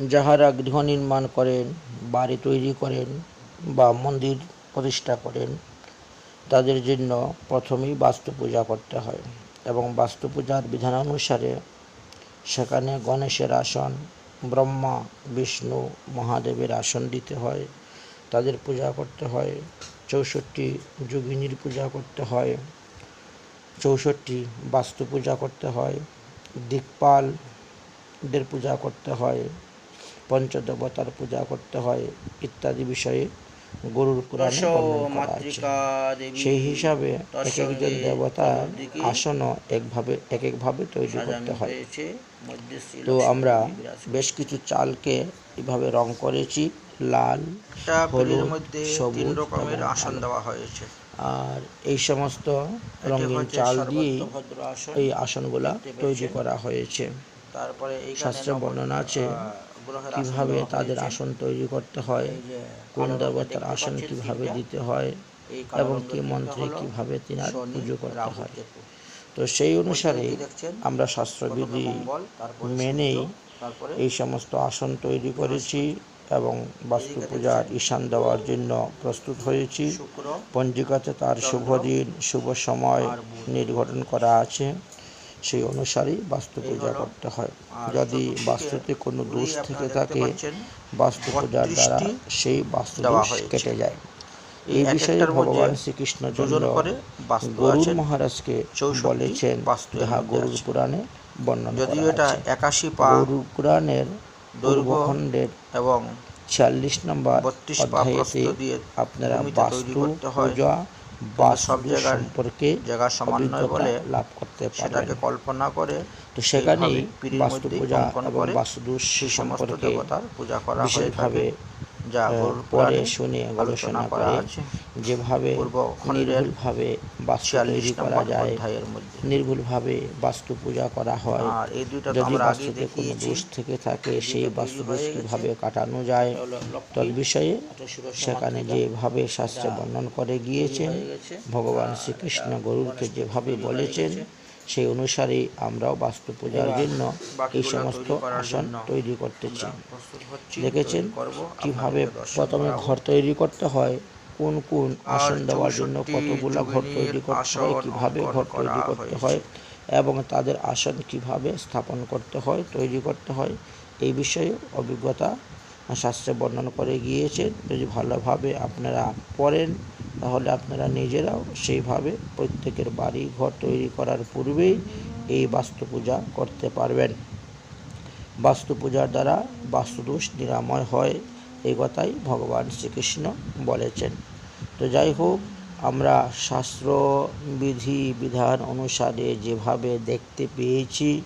যাহারা গৃহ নির্মাণ করেন, বাড়ি তৈরি করেন বা মন্দির প্রতিষ্ঠা করেন, তাদের জন্য প্রথমেই বাস্তু পূজা করতে হয় এবং বাস্তু পূজার বিধানানুসারে সেখানে গণেশের আসন, ব্রহ্মা, বিষ্ণু, মহাদেবের আসন দিতে হয়, তাদের পূজা করতে হয়, চৌষট্টি যোগিনীর পূজা করতে হয়, চৌষট্টি বাস্তু পূজা করতে হয়, দিকপালদের পূজা করতে হয় পঞ্চদেবতার পূজা করতে হয় ইত্যাদি বিষয়ে গরুর পুরাণে সেই হিসাবে এক একজন দেবতার আসনও একভাবে এক একভাবে তৈরি করতে হয়। হয়েছে তো আমরা বেশ কিছু চালকে এভাবে রং করেছি লাল হলুদ, মধ্যে সবুজ রকমের আসন দেওয়া হয়েছে। আর এই সমস্ত রঙিন চাল আসন এই আসনগুলা তৈরি করা হয়েছে। শাস্ত্রে বর্ণনা আছে কীভাবে তাদের আসন তৈরি করতে হয় কোন দেবতার আসন কীভাবে দিতে হয় এবং কি মন্ত্রে কীভাবে তিনার পুজো করতে হয়। তো সেই অনুসারে আমরা শাস্ত্রবিধি মেনেই এই সমস্ত আসন তৈরি করেছি এবং বাস্তু পূজার ঈশান দেওয়ার জন্য প্রস্তুত হয়েছি। পঞ্জিকাতে তার শুভ দিন শুভ সময় নির্ঘটন করা আছে। সেই অনুসারেই বাস্তু পূজা করতে হয়। যদি বাস্তুতে কোনো দোষ থেকে থাকে বাস্তু পূজার দ্বারা সেই বাস্তু দোষ কেটে যায়। এই বিষয়ে ভগবান শ্রীকৃষ্ণ গরুর মহারাজকে বলেছেন যাহা গরুর পুরাণে বর্ণনা যদিও এটা একাশি পা গরুর পুরাণের দৈর্ঘ্য পূর্বখণ্ডের এবং ছিয়াল্লিশ নম্বর 32 পা অধ্যায়েতে আপনারা বাস্তু করতে পূজা সব জায়গার সম্পর্কে জায়গা সমন্বয় বলে লাভ করতে পারে সেটাকে কল্পনা করে তো সেখানেই বাস্তু পূজা এবং বাস্তুদোষ সেই সমস্ত দেবতার পূজা করা হয়ে থাকে। পরে শুনে গবেষণা করা যেভাবে নির্ভুলভাবে বাস্তু তৈরি করা যায় নির্ভুলভাবে বাস্তু পূজা করা হয়। যদি বাস্তুতে কোনো দোষ থেকে থাকে সেই বাস্তু দোষ কীভাবে কাটানো যায় তদ বিষয়ে সেখানে যেভাবে শাস্ত্রে বর্ণন করে গিয়েছেন ভগবান শ্রীকৃষ্ণ গরুরকে যেভাবে বলেছেন। সেই অনুসারেই আমরাও বাস্তু পূজার জন্য এই সমস্ত আসন তৈরি করতেছি দেখেছেন কীভাবে প্রথমে ঘর তৈরি করতে হয় কোন কোন আসন দেওয়ার জন্য 64 কতগুলো ঘর তৈরি করতে হয় কীভাবে ঘর তৈরি করতে হয় এবং তাদের আসন কীভাবে স্থাপন করতে হয় তৈরি করতে হয় এই বিষয়ে অভিজ্ঞতা শাস্ত্রে বর্ণনা করে গিয়েছেন যদি ভালোভাবে আপনারা পড়েন, তাহলে আপনারা নিজেরাও সেইভাবে প্রত্যেকের বাড়ি ঘর তৈরি করার পূর্বেই এই বাস্তু পূজা করতে পারবেন। বাস্তু পূজার দ্বারা বাস্তুদোষ নিরাময় হয় এই কথাই ভগবান শ্রীকৃষ্ণ বলেছেন। তো যাই হোক, আমরা শাস্ত্র বিধি বিধান অনুসারে যেভাবে দেখতে পেয়েছি,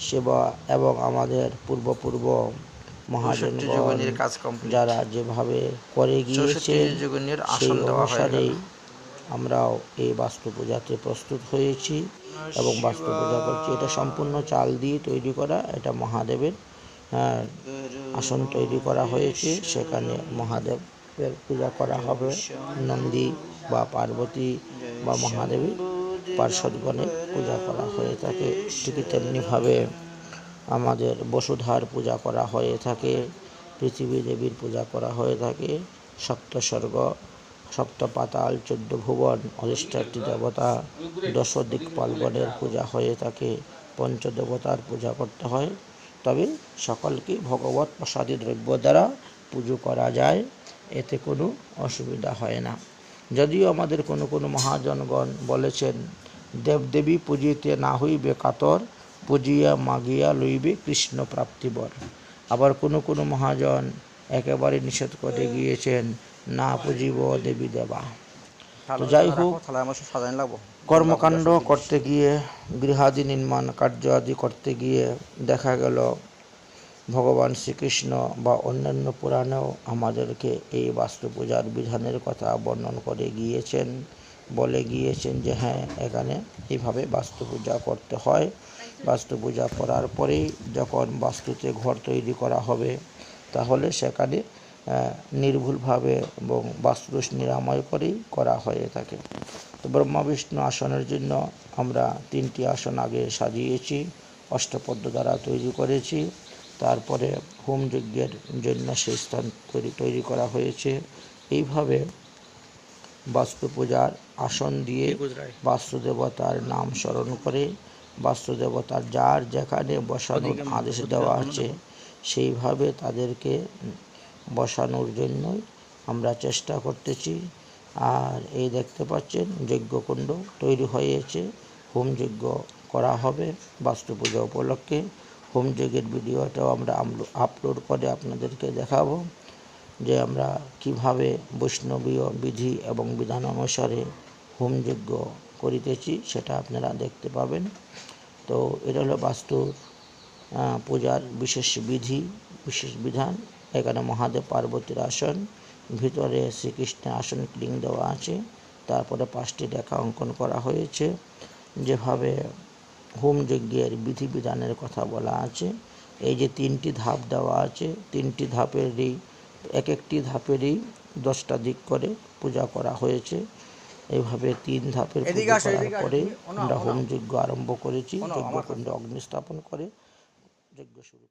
সেবা এবং আমাদের পূর্বপূর্ব মহাজনগণ কাজ যারা যেভাবে করে গিয়েছেন সেই। অনুসারেই আমরাও এই বাস্তু পূজাতে প্রস্তুত হয়েছি এবং বাস্তু পূজা করছি। এটা সম্পূর্ণ চাল দিয়ে তৈরি করা এটা মহাদেবের হ্যাঁ, আসন তৈরি করা হয়েছে। সেখানে মহাদেবের পূজা করা হবে। নন্দী বা পার্বতী বা মহাদেবী পার্শ্বদগণের পূজা করা হয়ে থাকে ঠিক তেমনিভাবে। আমাদের বসুধার পূজা করা হয়ে থাকে, পৃথিবী দেবীর পূজা করা হয়ে থাকে সপ্তস্বর্গ সপ্ত পাতাল চোদ্দ ভুবন অধিষ্ঠাত্রী দেবতা দশ দিকপালগণের পূজা হয়ে থাকে, পঞ্চদেবতার পূজা করতে হয়। তবে সকলকে ভগবত প্রসাদী দ্রব্য দ্বারা পুজো করা যায়, এতে কোনো অসুবিধা হয় না। যদিও আমাদের কোনো কোনো মহাজনগণ বলেছেন, দেবদেবী পুজিতে না হইবে কাতর পুজিয়া মাগিয়া লইবে কৃষ্ণ প্রাপ্তিবর। আবার কোনো কোনো মহাজন একেবারে নিষেধ করে গিয়েছেন না পুজিব দেবী দেবা। তো যাই হোক কর্মকাণ্ড করতে গিয়ে গৃহাদি নির্মাণ কার্য আদি করতে গিয়ে দেখা গেল ভগবান শ্রীকৃষ্ণ বা অন্যান্য পুরাণেও আমাদেরকে এই বাস্তু পূজার বিধানের কথা বর্ণন করে গিয়েছেন বলে গিয়েছেন যে হ্যাঁ এখানে এইভাবে বাস্তু পূজা করতে হয়। বাস্তু পূজা করার পরেই যখন বাস্তুতে ঘর তৈরি করা হবে তাহলে সেখানে নির্ভুলভাবে এবং বাস্তুদোষ নিরাময় করেই করা হয়ে থাকে। তো ব্রহ্মা বিষ্ণু আসনের জন্য আমরা তিনটি আসন আগে সাজিয়েছি অষ্টপদ্ম দ্বারা তৈরি করেছি তারপরে হোম যজ্ঞের জন্য সেই স্থান তৈরি তৈরি করা হয়েছে। এইভাবে বাস্তু পূজার আসন দিয়ে বাস্তু দেবতার নাম স্মরণ করে বাস্তু দেবতার যার যেখানে বসানোর আদেশ দেওয়া আছে সেইভাবে তাদেরকে বসানোর জন্যই আমরা চেষ্টা করতেছি। আর এই দেখতে পাচ্ছেন যজ্ঞকুণ্ড তৈরি হয়েছে। হোম যজ্ঞ করা হবে বাস্তু পূজা উপলক্ষে। হোম যজ্ঞের ভিডিওটাও আমরা আপলোড করে আপনাদেরকে দেখাবো যে আমরা কীভাবে বৈষ্ণবীয় বিধি এবং বিধান অনুসারে হোম যজ্ঞ করিতেছি, সেটা আপনারা দেখতে পাবেন। তো এটা হলো বাস্তুর পূজার বিশেষ বিধি, বিশেষ বিধান। এখানে মহাদেব পার্বতীর আসন, ভিতরে শ্রীকৃষ্ণের আসন ক্লিং দেওয়া আছে। তারপরে পাঁচটি রেখা অঙ্কন করা হয়েছে, যেভাবে হোম যজ্ঞের বিধিবিধানের কথা বলা আছে। এই যে তিনটি ধাপ দেওয়া আছে, তিনটি ধাপেরই, এক একটি ধাপেরই দশটা দিক করে পূজা করা হয়েছে। এইভাবে তিন ধাপের পুজো করার পরে আমরা হোম যজ্ঞ আরম্ভ করেছি যজ্ঞকুণ্ডে অগ্নি স্থাপন করে যজ্ঞ শুরু